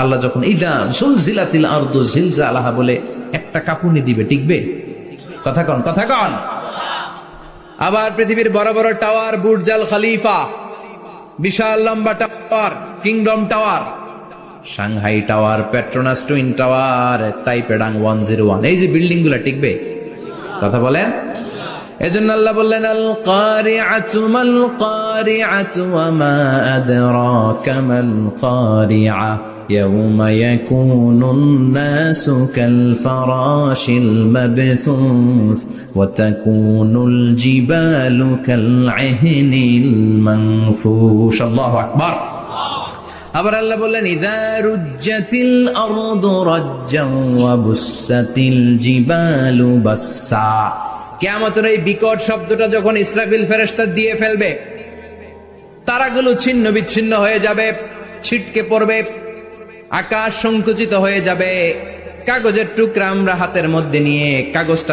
আল্লাহ যখন, ইদা জুলজিলাতিল আরদু জিলজালাহা বলে একটা কাপুনি দিবে, টিকবে? কথা কন কথা কন। আবার পৃথিবীর বড় বড় টাওয়ার, বুর্জাল খলিফা, বিশাল লম্বা tower, Kingdom Tower, Shanghai Tower, Petronas Twin Tower, তাইপেডাং one zero one, এই যে বিল্ডিংগুলা টিকবে? কথা বলেন? এজন্য আল্লাহ বললেন আল কারিআতু মাল কারিআতু ওয়া মা আদরাকা মাল কারিআ يوم يكون الناس كالفراش المبثوث وتكون الجبال كالعهن المنفوش الله أكبر আবার আল্লাহ বললেন ইদা রুজ্জাতিল আরদু রাজ্জান ওয়া বুসাতিল জিবালু বাসসা কিয়ামতের এই বিকট শব্দটা যখন ইসরাফিল ফেরেশতা দিয়ে ফেলবে তারাগুলো ছিন্ন বিচ্ছিন্ন হয়ে যাবে ছিটকে পড়বে আকাশ সংকুচিত হয়ে যাবে। কাগজের টুকরা আমরা হাতের মধ্যে নিয়ে কাগজটা